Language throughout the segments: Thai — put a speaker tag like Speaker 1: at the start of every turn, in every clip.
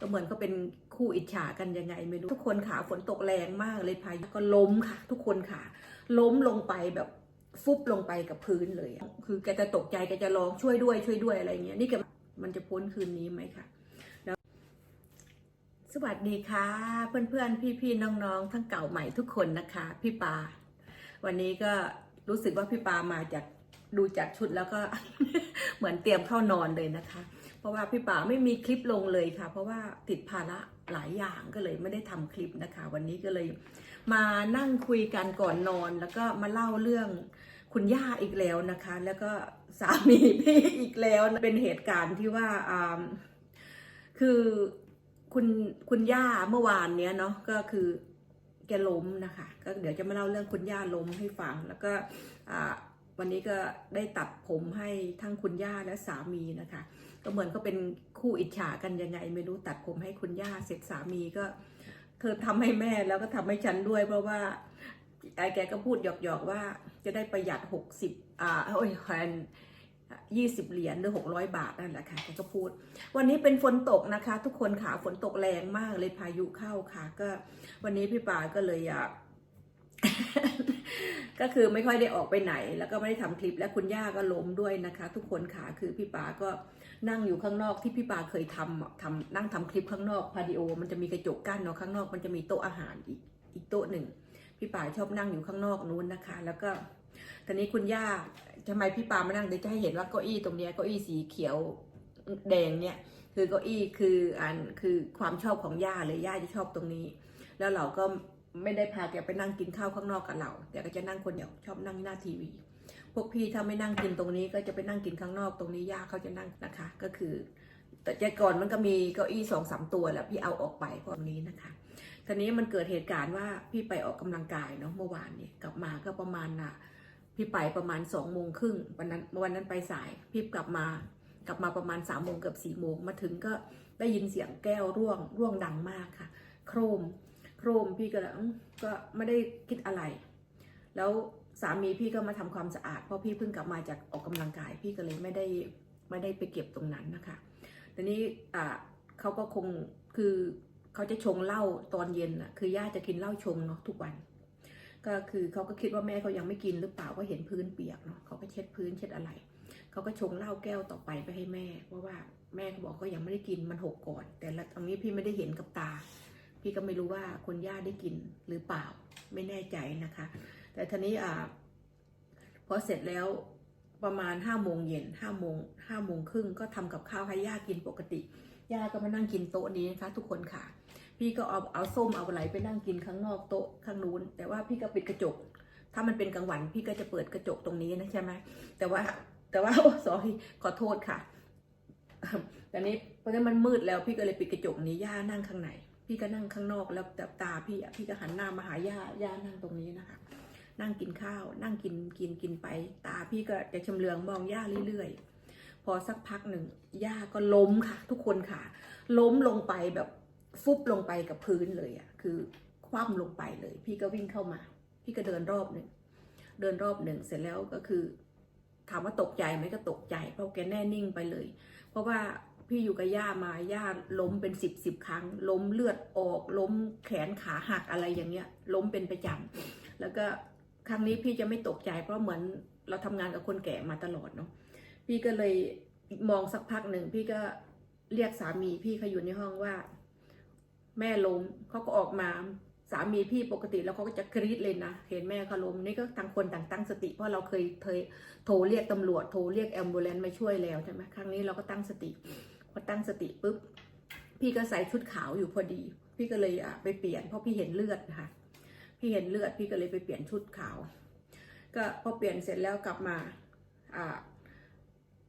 Speaker 1: ก็เหมือนก็เป็นคู่อิจฉากันยังไงไม่รู้ ทุกคนขาฝนตกแรงมากเลยพายุก็ล้มค่ะ ทุกคนขาล้มลงไปแบบฟุบลงไปกับพื้นเลย คือแกจะตกใจแกจะร้องช่วยด้วยช่วยด้วยอะไรเงี้ยนี่แกมันจะพ้นคืนนี้ไหมคะแล้วสวัสดีค่ะ เพื่อนๆ พี่ๆ น้องๆ ทั้งเก่าใหม่ทุกคนนะคะ พี่ปา วันนี้ก็รู้สึกว่าพี่ปามาจากดูจากชุดแล้วก็เหมือนเตรียมเข้านอนเลยนะคะ เพราะว่าพี่ป่าไม่มีคลิปลงเลยค่ะ เพราะว่าติดภาระหลายอย่างก็เลยไม่ได้ทำคลิปนะคะ วันนี้ก็เลยมานั่งคุยกันก่อนนอน แล้วก็มาเล่าเรื่องคุณย่าอีกแล้วนะคะ แล้วก็สามีพี่อีกแล้วเป็นเหตุการณ์ที่ว่าคือคุณคุณย่าเมื่อวานเนี้ยเนาะก็คือแกล้มนะคะ ก็เดี๋ยวจะมาเล่าเรื่องคุณย่าล้มให้ฟังแล้วก็ วันนี้ก็ได้ตัดผมให้ทั้งคุณย่าและสามีนะคะ ก็เหมือนก็เป็นคู่อิจฉากันยังไง ไม่รู้ตัดผมให้คุณย่าเสร็จสามีก็ เธอทำให้แม่แล้วก็ทำให้ฉันด้วย เพราะว่าไอ้แกก็พูดหยอกๆว่าจะได้ประหยัดหกสิบอ่าโอ้ยแทนยี่สิบเหรียญหรือหกร้อยบาทนั่นแหละค่ะแกก็พูด วันนี้เป็นฝนตกนะคะ ทุกคนค่ะฝนตกแรงมากเลยพายุเข้าค่ะ ก็วันนี้พี่ป่าก็เลยอยาก ก็คือไม่ค่อยได้ออกไปไหน แล้วก็ไม่ได้ทำคลิปและคุณย่าก็ล้มด้วยนะคะ ทุกคนค่ะคือพี่ป๋าก็นั่งอยู่ข้างนอกที่พี่ป๋าเคยทำทำนั่งทำคลิปข้างนอกพาดิโอ มันจะมีกระจกกั้นเนาะข้างนอกมันจะมีโต๊ะอาหารอีกอีกโต๊ะหนึ่งพี่ป๋าชอบนั่งอยู่ข้างนอกนู้นนะคะ แล้วก็ตอนนี้คุณย่าทำไมพี่ป๋ามานั่งเดี๋ยวจะให้เห็นว่าเก้าอี้ตรงเนี้ยเก้าอี้สีเขียวแดงเนี่ยคือเก้าอี้คืออันคือความชอบของย่าเลยย่าจะชอบตรงนี้ แล้วเราก็ ไม่ได้พาแกไปนั่งกินข้าวข้างนอกกับเราแต่ก็จะนั่งคนเดียวชอบนั่งหน้าทีวี พวกพี่ถ้าไม่นั่งกินตรงนี้ก็จะไปนั่งกินข้างนอกตรงนี้ย่าเขาจะนั่งนะคะ ก็คือ แต่แต่ก่อนมันก็มีเก้าอี้สองสามตัวแล้วพี่เอาออกไปพราะตรงนี้นะคะทีนี้มันเกิดเหตุการณ์ว่าพี่ไปออกกำลังกายเนาะเมื่อวานเนี่ยกลับมาก็ประมาณน่ะพี่ไปประมาณสองโมงครึ่งวันนั้นวันนั้นไปสายพี่กลับมากลับมาประมาณสามโมงเกือบสี่โมงมาถึงก็ได้ยินเสียงแก้วร่วงร่วงดังมากค่ะ โครม โครมพี่ก็เลยอื้อก็ไม่ได้คิดอะไร แล้วสามีพี่ก็มาทำความสะอาด เพราะพี่เพิ่งกลับมาจากออกกำลังกาย พี่ก็เลยไม่ได้ไม่ได้ไปเก็บตรงนั้นนะคะทีนี้อ่าเขาก็คงคือเขาจะชงเหล้าตอนเย็นอะคือย่าจะกินเหล้าชงเนาะทุกวัน ก็คือเขาก็คิดว่าแม่เขายังไม่กินหรือเปล่าก็เห็นพื้นเปียกเนาะเขาก็เช็ดพื้นเช็ดอะไรเขาก็ชงเหล้าแก้วต่อไปไปให้แม่เพราะว่าแม่เขาบอกก็ยังไม่ได้กินมันหกก่อน แต่ละตรงนี้พี่ไม่ได้เห็นกับตา พี่ก็ไม่รู้ว่าคนย่าได้กินหรือเปล่าไม่แน่ใจนะคะ แต่ทีนี้อ่าพอเสร็จแล้วประมาณห้าโมงเย็นห้าโมงห้าโมงครึ่งก็ทำกับข้าวให้ย่ากินปกติย่าก็มานั่งกินโต๊ะนี้นะคะ ทุกคนค่ะ พี่ก็เอาเอาส้มเอาอะไรไปนั่งกินข้างนอกโต๊ะข้างนู้น แต่ว่าพี่ก็ปิดกระจก ถ้ามันเป็นกลางวันพี่ก็จะเปิดกระจกตรงนี้นะใช่ไหมแต่ว่าแต่ว่าโอ้สอรี่ขอโทษค่ะแต่นี้เพราะฉะนั้นมันมืดแล้วพี่ก็เลยปิดกระจกนี้ย่านั่งข้างใน พี่ก็นั่งข้างนอกแล้วแต่ตาพี่อะพี่ก็หันหน้ามาหาย่าย่านั่งตรงนี้นะคะ นั่งกินข้าว นั่งกินกินกินไป ตาพี่ก็จะชำเลืองมองย่าเรื่อยๆ พอสักพักหนึ่งย่าก็ล้มค่ะ ทุกคนค่ะ ล้มลงไปแบบฟุบลงไปกับพื้นเลยอะคือคว่ำลงไปเลย พี่ก็วิ่งเข้ามา พี่ก็เดินรอบหนึ่งเดินรอบหนึ่งเสร็จแล้วก็คือ ถามว่าตกใจไหมก็ตกใจ เพราะแกแน่นิ่งไปเลย เพราะว่า พี่อยู่กับย่ามาย่าล้มเป็นสิบสิบครั้ง ล้มเลือดออก ล้มแขนขาหักอะไรอย่างเงี้ย ล้มเป็นประจำแล้วก็ครั้งนี้พี่จะไม่ตกใจ เพราะเหมือนเราทำงานกับคนแก่มาตลอดเนาะพี่ก็เลยมองสักพักหนึ่งพี่ก็เรียกสามีพี่เขาอยู่ในห้องว่า แม่ล้มเขาก็ออกมาสามีพี่ปกติแล้วเขาก็จะกรี๊ดเลยนะ เห็นแม่เขาล้มนี่ก็ต่างคนต่างตั้งสติ เพราะเราเคยเคยโทรเรียกตำรวจโทรเรียกแอมบูเลนมาช่วยแล้วใช่ไหมครั้งนี้เราก็ตั้งสติ พอตั้งสติปุ๊บ พี่ก็ใส่ชุดขาวอยู่พอดี พี่ก็เลยไปเปลี่ยนเพราะพี่เห็นเลือดนะคะพี่เห็นเลือดพี่ก็เลยไปเปลี่ยนชุดขาว ก็พอเปลี่ยนเสร็จแล้วกลับมาอ่า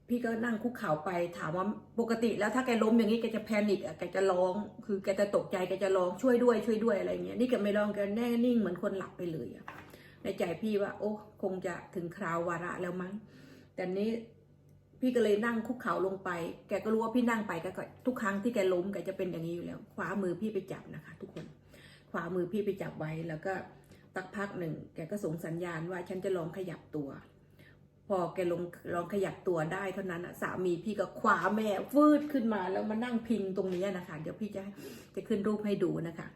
Speaker 1: พี่ก็นั่งคุกเข่าไปถามว่าปกติแล้วถ้าแกล้มอย่างนี้แกจะแพนิคอะแกจะร้อง คือแกจะตกใจแกจะร้องช่วยด้วยช่วยด้วยอะไรเงี้ยนี่แกไม่ร้องแกแน่นิ่งเหมือนคนหลับไปเลยอะในใจพี่ว่า โอ้คงจะถึงคราววาระแล้วมั้งแต่นี้ พี่ก็เลยนั่งคุกเข่าลงไป แกก็รู้ว่าพี่นั่งไปแกก็ทุกครั้งที่แกล้มแกจะเป็นอย่างนี้อยู่แล้วขวามือพี่ไปจับนะคะ ทุกคนขวามือพี่ไปจับไว้แล้วก็สักพักหนึ่ง แกก็ส่งสัญญาณว่าฉันจะลองขยับตัว พอแกลงลองขยับตัวได้เท่านั้นสามีพี่ก็คว้าแม่ฟืดขึ้นมาแล้วมานั่งพิงตรงนี้นะคะ เดี๋ยวพี่จะจะขึ้นรูปให้ดูนะคะ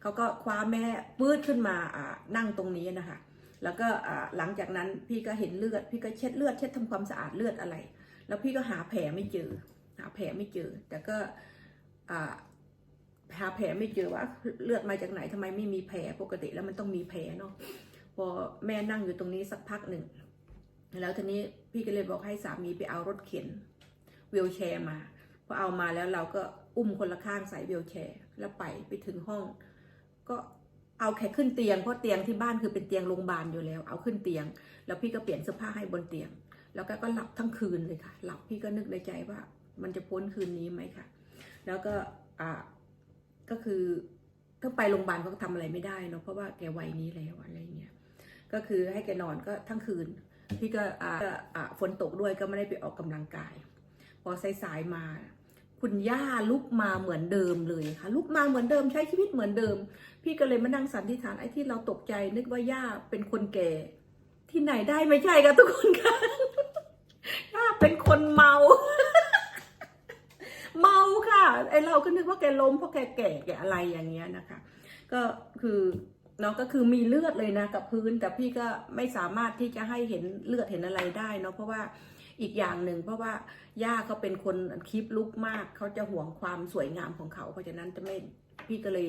Speaker 1: เขาก็คว้าแม่ฟืดขึ้นมาอ่านั่งตรงนี้นะคะ แล้วก็อ่าหลังจากนั้นพี่ก็เห็นเลือด พี่ก็เช็ดเลือดเช็ดทำความสะอาดเลือดอะไร แล้วพี่ก็หาแผลไม่เจอ หาแผลไม่เจอ แต่ก็หาแผลไม่เจอว่าเลือดมาจากไหนทำไมไม่มีแผลปกติแล้วมันต้องมีแผลเนาะพอแม่นั่งอยู่ตรงนี้สักพักหนึ่งแล้วทีนี้พี่ก็เลยบอกให้สามีไปเอารถเข็นวีลแชร์มาพอเอามาแล้วเราก็อุ้มคนละข้างใส่วีลแชร์แล้วไปไปถึงห้อง ก็เอาแค่ขึ้นเตียงเพราะเตียงที่บ้านคือเป็นเตียงโรงพยาบาลอยู่แล้ว เอาขึ้นเตียง แล้วพี่ก็เปลี่ยนเสื้อผ้าให้บนเตียง แล้วก็ก็หลับทั้งคืนเลยค่ะ หลับพี่ก็นึกในใจว่า มันจะพ้นคืนนี้ไหมค่ะ แล้วก็อ่าก็คือก็ไปโรงพยาบาลก็ทำอะไรไม่ได้เนาะเพราะว่าแกวัยนี้แล้วอะไรเงี้ยก็คือให้แกนอนก็ทั้งคืนพี่ก็อ่าอ่าฝนตกด้วยก็ไม่ได้ไปออกกำลังกาย พอสายๆมา คุณย่าลุกมาเหมือนเดิมเลยค่ะลุกมาเหมือนเดิมใช้ชีวิตเหมือนเดิม พี่ก็เลยมานั่งสันนิษฐานไอ้ที่เราตกใจนึกว่าย่าเป็นคนแก่ ที่ไหนได้ไม่ใช่ค่ะทุกคนค่ะย่าเป็นคนเมา เมาค่ะไอเราก็นึกว่าแกล้มเพราะแกแก่แกอะไรอย่างเงี้ยนะคะ ก็คือเนาะก็คือมีเลือดเลยนะกับพื้น แต่พี่ก็ไม่สามารถที่จะให้เห็นเลือดเห็นอะไรได้เนาะเพราะว่าอีกอย่างหนึ่งเพราะว่าย่าเขาเป็นคนคลิปลุกมากเขาจะห่วงความสวยงามของเขาเพราะฉะนั้นจะไม่พี่ก็เลย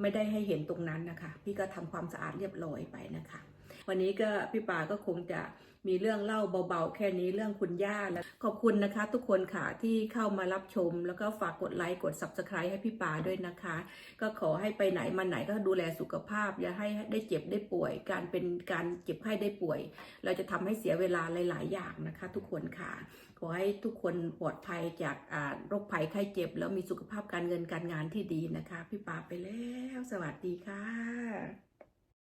Speaker 1: ไม่ได้ให้เห็นตรงนั้นนะคะ พี่ก็ทำความสะอาดเรียบร้อยไปนะคะ วันนี้ก็พี่ปาก็คงจะมีเรื่องเล่าเบาๆ แค่นี้เรื่องคุณย่าแล้วขอบคุณนะคะ ทุกคนค่ะที่เข้ามารับชม แล้วก็ฝากกดไลค์กด subscribe ให้พี่ปาด้วยนะคะ ก็ขอให้ไปไหนมาไหนก็ดูแลสุขภาพ อย่าให้ได้เจ็บได้ป่วย การเป็นการเจ็บไข้ได้ป่วย เราจะทำให้เสียเวลาหลาย ๆ อย่างนะคะ ทุกคนค่ะ ขอให้ทุกคนปลอดภัยจากโรคภัยไข้เจ็บ แล้วมีสุขภาพการเงินการงานที่ดีนะคะ พี่ปาไปแล้ว สวัสดีค่ะ